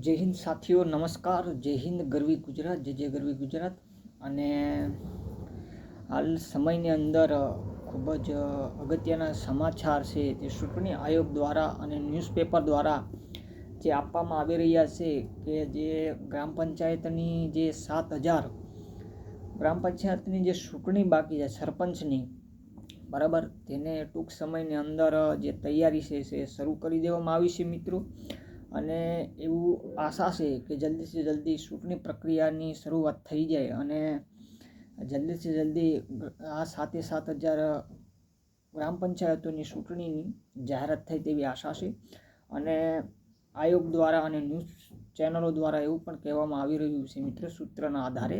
જય હિન્દ સાથીઓ, નમસ્કાર. જય હિન્દ, ગરવી ગુજરાત. જય જય ગરવી ગુજરાત. અને હાલ સમયની અંદર ખૂબ જ અગત્યના સમાચાર છે તે ચૂંટણી આયોગ દ્વારા અને ન્યૂઝપેપર દ્વારા જે આપવામાં આવી રહ્યા છે કે જે ગ્રામ પંચાયતની જે સાત હજાર, ગ્રામ પંચાયતની જે ચૂંટણી બાકી છે સરપંચની, બરાબર? તેને ટૂંક સમયની અંદર જે તૈયારી છે તે શરૂ કરી દેવામાં આવી છે મિત્રો. અને એવું આશા છે કે જલ્દીથી જલ્દી ચૂંટણી પ્રક્રિયાની શરૂઆત થઈ જાય અને જલ્દીથી જલ્દી આ સાતે સાત હજાર ગ્રામ પંચાયતોની ચૂંટણીની જાહેરાત થાય તેવી આશા છે. અને આયોગ દ્વારા અને ન્યૂઝ ચેનલો દ્વારા એવું પણ કહેવામાં આવી રહ્યું છે મિત્ર સૂત્રના આધારે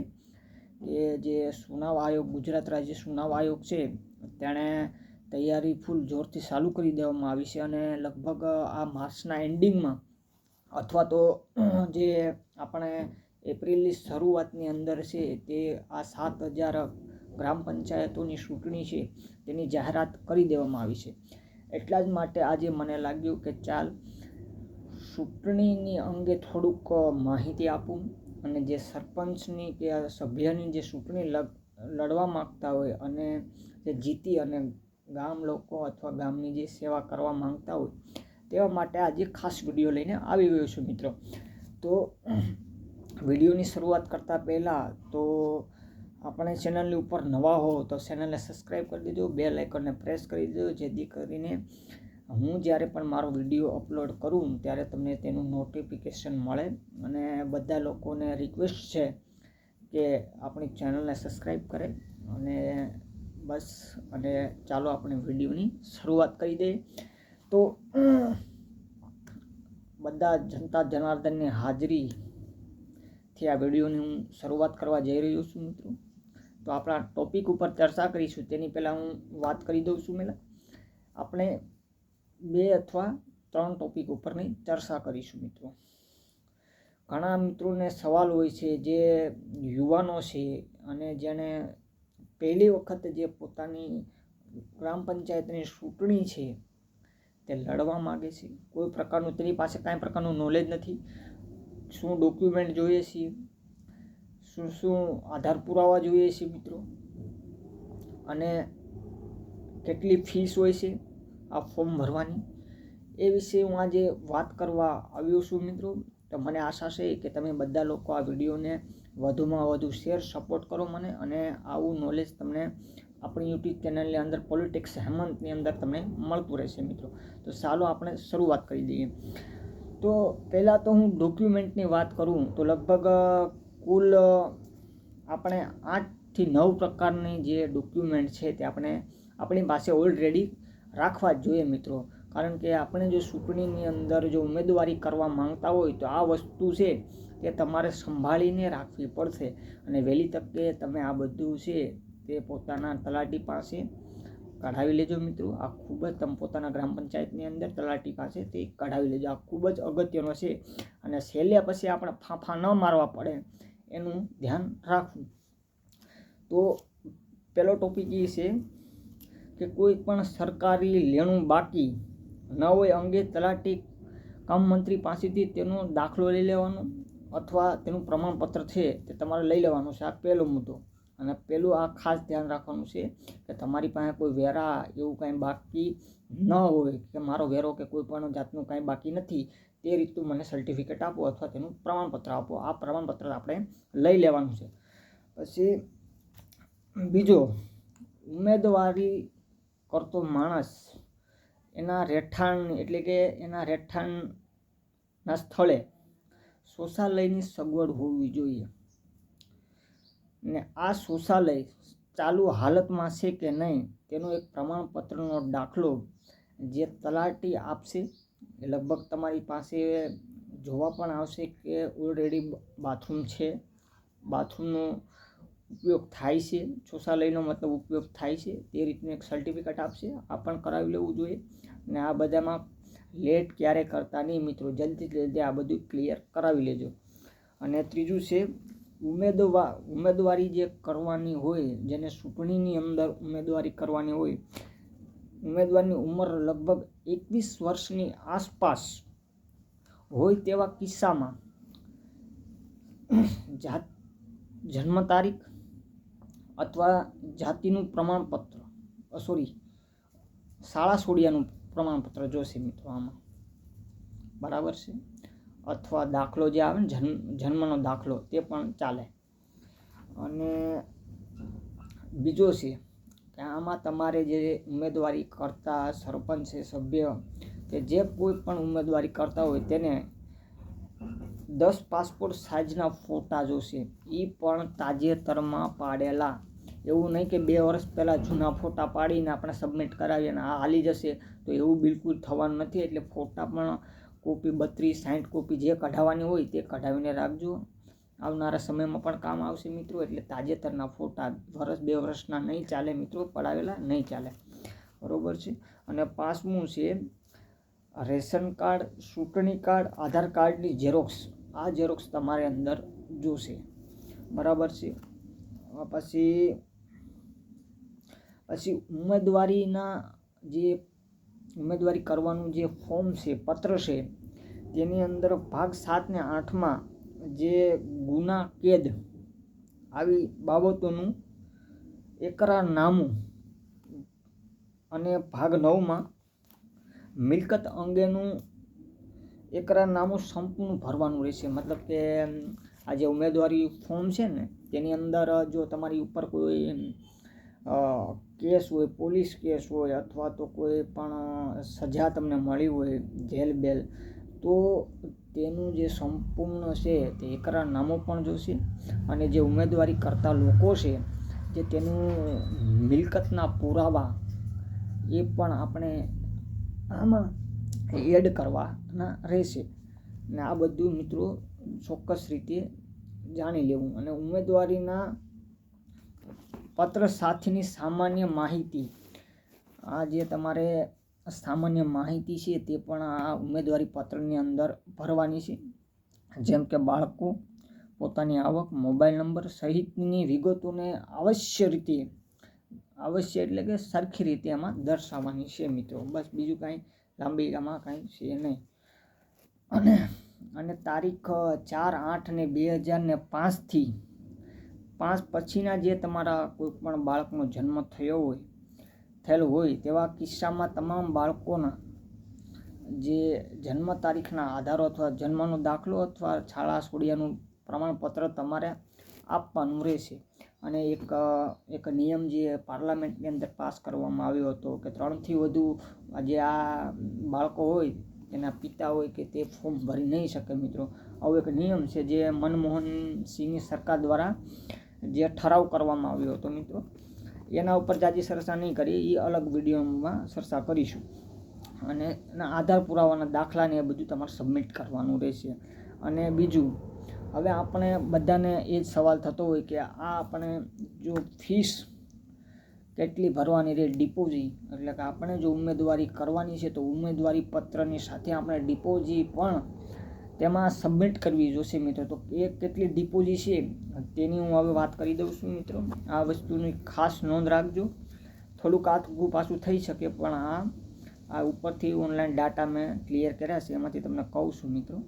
કે જે સુનાવ આયોગ, ગુજરાત રાજ્ય સુનાવ આયોગ છે, તેણે તૈયારી ફૂલ જોરથી ચાલુ કરી દેવામાં આવી છે અને લગભગ આ માર્ચના એન્ડિંગમાં અથવા તો જે આપણે એપ્રિલની શરૂઆતની અંદર છે તે આ સાત હજાર ગ્રામ પંચાયતોની ચૂંટણી છે તેની જાહેરાત કરી દેવામાં આવી છે. એટલા જ માટે આજે મને લાગ્યું કે ચાલ ચૂંટણીની અંગે થોડુંક માહિતી આપું અને જે સરપંચની કે સભ્યની જે ચૂંટણી લડવા માગતા હોય અને જે જીતી અને ગામ લોકો અથવા ગામની જે સેવા કરવા માંગતા હોય તેવા માટે આજે ખાસ વીડિયો લઈને આવી ગયો છું મિત્રો. તો વિડીયોની શરૂઆત કરતાં પહેલાં તો આપણે ચેનલની ઉપર નવા હો તો ચેનલને સબસ્ક્રાઈબ કરી દેજો બે લાઇકનને પ્રેસ કરી દેજો, જેથી કરીને હું જ્યારે પણ મારો વીડિયો અપલોડ કરું ત્યારે તમને તેનું નોટિફિકેશન મળે. અને બધા લોકોને રિક્વેસ્ટ છે કે આપણી ચેનલને સબસ્ક્રાઈબ કરે અને બસ, અને ચાલો આપણે વિડીયોની શરૂઆત કરી દઈએ. તો બધા જનતા જનાર્દનની હાજરીથી આ વિડીયોની હું શરૂઆત કરવા જઈ રહ્યો છું મિત્રો. તો આપણા ટોપિક ઉપર ચર્ચા કરીશું. તેની પહેલાં હું વાત કરી દઉં છું મેલા. આપણે બે અથવા ત્રણ ટોપિક ઉપરની ચર્ચા કરીશું મિત્રો. ઘણા મિત્રોને સવાલ હોય છે જે યુવાનો છે અને જેણે પહેલી વખત જે પોતાની ગ્રામ પંચાયતની ચૂંટણી છે તે લડવા માગે છે. કોઈ પ્રકારનું તેની પાસે કાંઈ પ્રકારનું નોલેજ નથી. શું ડોક્યુમેન્ટ જોઈએ છીએ શું શું આધાર પુરાવા જોઈએ છે મિત્રો? અને કેટલી ફીસ હોય છે આ ફોર્મ ભરવાની? એ વિશે હું આજે વાત કરવા આવ્યો છું મિત્રો. તો મને આશા છે કે તમે બધા લોકો આ વિડીયોને વધુમાં વધુ શેર સપોર્ટ કરો મને અને આવું નોલેજ તમને આપણી યુટ્યુબ ચેનલની અંદર પોલિટિક્સ હેમંતની અંદર તમને મળતું રહેશે મિત્રો. તો ચાલો આપણે શરૂઆત કરી દઈએ. તો પહેલાં તો હું ડોક્યુમેન્ટની વાત કરું તો લગભગ કુલ આપણે આઠથી નવ પ્રકારની જે ડોક્યુમેન્ટ છે તે આપણે આપણી પાસે ઓલરેડી રાખવા જ જોઈએ મિત્રો. કારણ કે આપણે જો ચૂંટણીની અંદર જો ઉમેદવારી કરવા માંગતા હોય તો આ વસ્તુ છે તે તમારે સંભાળીને રાખવી પડશે. અને વહેલી તકે તમે આ બધું છે તે પોતાના તલાટી પાસે કઢાવી લેજો મિત્રો. આ ખૂબ જ તમે પોતાના ગ્રામ પંચાયતની અંદર તલાટી પાસે તે કઢાવી લેજો. આ ખૂબ જ અગત્યનો છે અને છેલ્લે પછી આપણે ફાંફા ન મારવા પડે એનું ધ્યાન રાખવું. તો પહેલો ટોપિક એ છે કે કોઈ પણ સરકારી લેણું બાકી ન હોય અંગે તલાટી કામ મંત્રી પાસેથી તેનો દાખલો લઈ લેવાનો અથવા તેનું પ્રમાણપત્ર છે તે તમારે લઈ લેવાનું છે. આ પહેલો મુદ્દો. અને પેલું આ ખાસ ધ્યાન રાખવાનું છે કે તમારી પાસે કોઈ વેરા એવું કાંઈ બાકી ન હોય કે મારો વેરો કે કોઈ પણ જાતનું કાંઈ બાકી નથી, તે રીતનું મને સર્ટિફિકેટ આપો અથવા તેનું પ્રમાણપત્ર આપો. આ પ્રમાણપત્ર આપણે લઈ લેવાનું છે. પછી બીજો, ઉમેદવારી કરતો માણસ એના રહેઠાણ એટલે કે એના રહેઠાણના સ્થળે શૌચાલયની સગવડ હોવી જોઈએ. ને આ શૌચાલય ચાલુ હાલતમાં છે કે નહીં, તેનો એક પ્રમાણપત્રનો દાખલો જે તલાટી આપશે. લગભગ તમારી પાસે જોવા પણ આવશે કે ઓલરેડી બાથરૂમ છે. બાથરૂમનો ઉપયોગ થાય છે, શૌચાલયનો મતલબ ઉપયોગ થાય છે, તે રીતનું એક સર્ટિફિકેટ આપશે. આ પણ કરાવી લેવું જોઈએ ને આ બધામાં લેટ ક્યારે કરતા નહીં મિત્રો જલ્દી જલ્દી આ બધું ક્લિયર કરાવી લેજો. અને ત્રીજું છે ઉમેદવાર ઉમેદવારી જે કરવાની હોય, જેને ચૂંટણીની અંદર ઉમેદવારી કરવાની હોય, ઉમેદવારની ઉંમર લગભગ એકવીસ વર્ષની આસપાસ હોય તેવા કિસ્સામાં જાત, જન્મ તારીખ અથવા જાતિનું પ્રમાણપત્ર સોરી, શાળા છોડ્યાનું પ્રમાણપત્ર જોશે મિત્રો આમાં. બરાબર છે? અથવા દાખલો જે આવે ને, જન્મ, જન્મનો દાખલો, તે પણ ચાલે. અને બીજો છે કે આમાં તમારે જે ઉમેદવારી કરતા સરપંચ છે, સભ્ય, કે જે કોઈ પણ ઉમેદવારી કરતા હોય તેને દસ પાસપોર્ટ સાઇઝના ફોટા જોશે. એ પણ તાજેતરમાં પાડેલા. એવું નહીં કે બે વર્ષ પહેલાં જૂના ફોટા પાડીને આપણે સબમિટ કરાવીએ અને આ હાલી જશે, તો એવું બિલકુલ થવાનું નથી. એટલે ફોટા પણ કોપી બત્રીસ સાઠ કોપી જે કઢાવવાની હોય તે કઢાવીને રાખજો. આવનારા સમયમાં પણ કામ આવશે મિત્રો, એટલે તાજેતરના ફોટા વર્ષ બે વર્ષના નહીં ચાલે મિત્રો, પડાવેલા નહીં ચાલે. બરાબર છે? અને પાંચમું છે, રેશન કાર્ડ, ચૂંટણી કાર્ડ, આધાર કાર્ડની ઝેરોક્સ. આ ઝેરોક્સ તમારે અંદર જોશે. બરાબર છે? પછી પછી ઉમેદવારીના જે ઉમેદવારી કરવાનું જે ફોર્મ છે, પત્ર છે તેની અંદર ભાગ સાત ને આઠમાં જે ગુના કેદ આવી બાબતોનું એકરારનામું અને ભાગ નવમાં મિલકત અંગેનું એકરારનામું સંપૂર્ણ ભરવાનું રહેશે. મતલબ કે, આ જે ઉમેદવારી ફોર્મ છે ને, તેની અંદર જો તમારી ઉપર કોઈ કેસ હોય, પોલીસ કેસ હોય અથવા તો કોઈ પણ સજા તમને મળી હોય જેલ બેલ, તો તેનું જે સંપૂર્ણ છે તે એકરારનામું પણ જોશે અને જે ઉમેદવારી કરતા લોકો છે જે તેનું મિલકતના પુરાવા એ પણ આપણે આમાં એડ કરવાના રહેશે. ને આ બધું મિત્રો ચોક્કસ રીતે જાણી લેવું અને ઉમેદવારીના પત્ર સાથેની સામાન્ય માહિતી. આ જે તમારે સામાન્ય માહિતી છે તે પણ આ ઉમેદવારી પત્રની અંદર ભરવાની છે. જેમ કે બાળકો, પોતાની આવક, મોબાઈલ નંબર સહિતની વિગતોને અવશ્ય રીતે, અવશ્ય એટલે કે સરખી રીતે એમાં દર્શાવવાની છે મિત્રો. બસ બીજું કાંઈ લાંબી આમાં કાંઈ છે નહીં. અને અને તારીખ ચાર આઠ ને બે હજાર ને પાંચથી પાંચ પછીના જે તમારા કોઈ પણ બાળકનો જન્મ થયો હોય, થયેલ હોય, તેવા કિસ્સામાં તમામ બાળકોના જે જન્મ તારીખના આધારો અથવા જન્મનો દાખલો અથવા છાળા સોડિયાનું પ્રમાણપત્ર તમારે આપવાનું રહેશે. અને એક એક નિયમ જે પાર્લામેન્ટની અંદર પાસ કરવામાં આવ્યો હતો કે ત્રણથી વધુ જે આ બાળકો હોય, તેના પિતા હોય કે તે ફોર્મ ભરી નહીં શકે મિત્રો. આવો એક નિયમ છે જે મનમોહન સિંહની સરકાર દ્વારા જે ઠરાવ કરવામાં આવ્યો હતો મિત્રો, એના ઉપર જાજી ચર્ચા નહીં કરી, એ અલગ વિડીયોમાં ચર્ચા કરીશું. અને એના આધાર પુરાવાના દાખલાને એ બધું તમારે સબમિટ કરવાનું રહેશે. અને બીજું, હવે આપણે બધાને એ જ સવાલ થતો હોય કે આ આપણે જો ફીસ કેટલી ભરવાની રહે ડિપોઝિટ એટલે કે આપણે જો ઉમેદવારી કરવાની છે તો ઉમેદવારી પત્રની સાથે આપણે ડિપોઝિટ પણ તેમાં સબમિટ કરવી જોશે મિત્રો. તો એ કેટલી ડિપોઝિટ છે, તેની હું હવે વાત કરી દઉં છું મિત્રો. આ વસ્તુની ખાસ નોંધ રાખજો. થોડુંક આથું પાછું થઈ શકે, પણ આ આ ઉપરથી ઓનલાઈન ડાટા મેં ક્લિયર કર્યા છે. એમાંથી તમને કહું છું મિત્રો.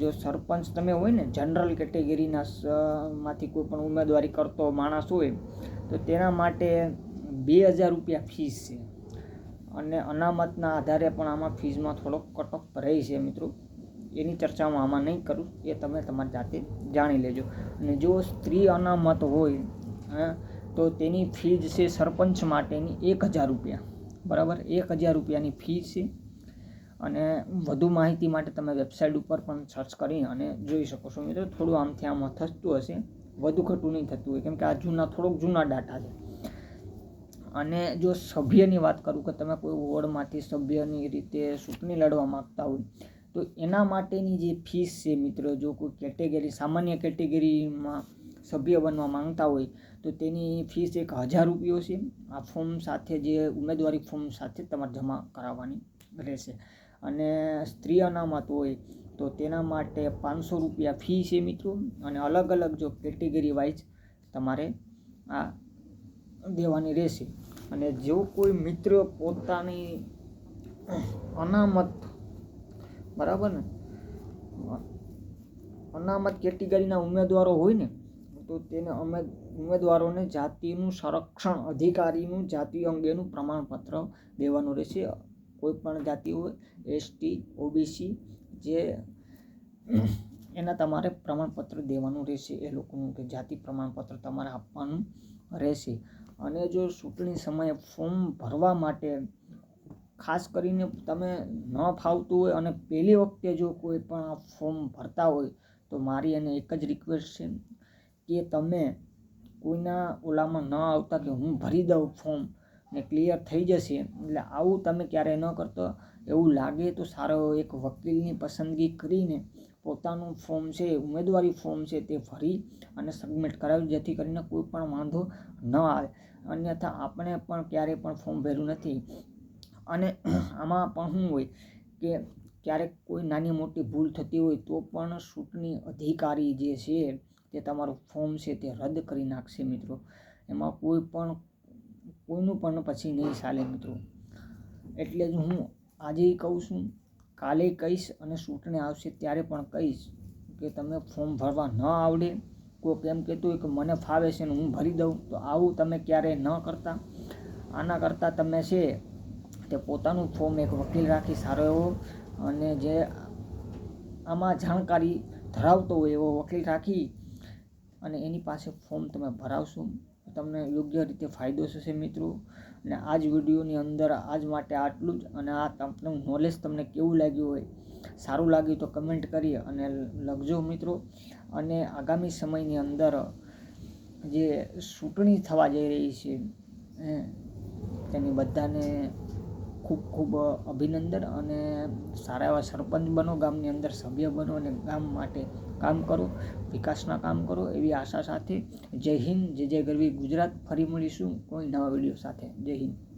જો સરપંચ તમે હોય ને જનરલ કેટેગરીના માંથી કોઈ પણ ઉમેદવારી કરતો માણસ હોય, તો તેના માટે બે હજાર રૂપિયા ફીસ છે. અને અનામતના આધારે પણ આમાં ફીઝમાં થોડોક કટઓફ રહે છે મિત્રો. એની ચર્ચા હું આમાં નહીં કરું, એ તમે તમારી જાતે જાણી લેજો. અને જો સ્ત્રી અનામત હોય તો તેની ફી છે સરપંચ માટેની એક હજાર રૂપિયા. બરાબર? એક હજાર રૂપિયાની ફી છે. અને વધુ માહિતી માટે તમે વેબસાઇટ ઉપર પણ સર્ચ કરી અને જોઈ શકો છો મિત્રો. થોડું આમથી આમ થતું હશે. વધુ ઘટું નહીં થતું હોય. કેમ કે આ જૂના, થોડોક જૂના ડાટા છે. અને જો સભ્યની વાત કરું કે તમે કોઈ વોર્ડમાંથી સભ્યની રીતે ચૂંટણી લડવા માગતા હોય તો એના માટેની જે ફીસ છે મિત્રો, જો કોઈ કેટેગરી સામાન્ય કેટેગરીમાં સભ્ય બનવા માંગતા હોય, તો તેની ફીસ એક હજાર રૂપિયો છે. આ ફોર્મ સાથે જે ઉમેદવારી ફોર્મ સાથે તમારે જમા કરાવવાની રહેશે. અને સ્ત્રી અનામત હોય, તો તેના માટે પાંચસો રૂપિયા ફી છે મિત્રો. અને અલગ અલગ જો કેટેગરી વાઇઝ તમારે આ દેવાની રહેશે. અને જો કોઈ મિત્ર પોતાની અનામત બરાબર ને? અનામત કેટેગરીના ઉમેદવારો હોય ને, તો તેને અમે ઉમેદવારોને જાતિનું સંરક્ષણ અધિકારીનું જાતિ અંગેનું પ્રમાણપત્ર દેવાનું રહેશે. કોઈ પણ જાતિ હોય એસટી ઓબીસી જે એના તમારે પ્રમાણપત્ર દેવાનું રહેશે. એ લોકોનું કે જાતિ પ્રમાણપત્ર તમારે આપવાનું રહેશે. અને જો ચૂંટણી સમયે ફોર્મ ભરવા માટે ખાસ કરીને તમે ન ફાવતું હોય અને પહેલી વખતે જો કોઈ પણ ફોર્મ ભરતા હોય, તો મારી એને એક જ રિક્વેસ્ટ છે કે તમે કોઈના ઓલામાં ન આવતા કે હું ભરી દઉં ફોર્મ ને ક્લિયર થઈ જશે, એટલે આવું તમે ક્યારેય ન કરતો. એવું લાગે તો સારો એક વકીલની પસંદગી કરીને પોતાનું ફોર્મ છે, ઉમેદવારી ફોર્મ છે તે ભરી અને સબમિટ કરાવ્યું જેથી કરીને કોઈ પણ વાંધો ન આવે. અન્યથા આપણે પણ ક્યારેય પણ ફોર્મ ભર્યું નથી. અને આમાં પણ શું હોય કે ક્યારેક કોઈ નાની મોટી ભૂલ થતી હોય તો પણ ચૂંટણી અધિકારી જે છે તે તમારું ફોર્મ છે તે રદ કરી નાખશે મિત્રો. એમાં કોઈ પણ, કોઈનું પણ પછી નહીં ચાલે મિત્રો. એટલે જ હું આજે કહું છું, કાલે કહીશ અને ચૂંટણી આવશે ત્યારે પણ કહીશ કે તમે ફોર્મ ભરવા ન આવડે. કોઈક એમ કહેતું હોય કે મને ફાવે છે ને હું ભરી દઉં, તો આવું તમે ક્યારેય ન કરતા. આના કરતાં તમે છે તે પોતાનું ફોર્મ એક વકીલ રાખી સારો એવો અને જે આમાં જાણકારી ધરાવતો હોય એવો વકીલ રાખી અને એની પાસે ફોર્મ તમે ભરાવશો, તમને યોગ્ય રીતે ફાયદો થશે મિત્રો. અને આ જ વિડીયોની અંદર આજ માટે આટલું જ અને આ તમને નોલેજ તમને કેવું લાગ્યું હોય, સારું લાગ્યું તો કમેન્ટ કરી અને લખજો મિત્રો. અને આગામી સમયની અંદર જે ચૂંટણી થવા જઈ રહી છે તેની બધાને ખૂબ ખૂબ અભિનંદન અને સારા એવા સરપંચ બનો, ગામની અંદર સભ્ય બનો અને ગામ માટે કામ કરો, વિકાસના કામ કરો એવી આશા સાથે. જય હિન્દ, જય જય ગરવી ગુજરાત. ફરી મળીશું કોઈ નવા વીડિયો સાથે. જય હિન્દ.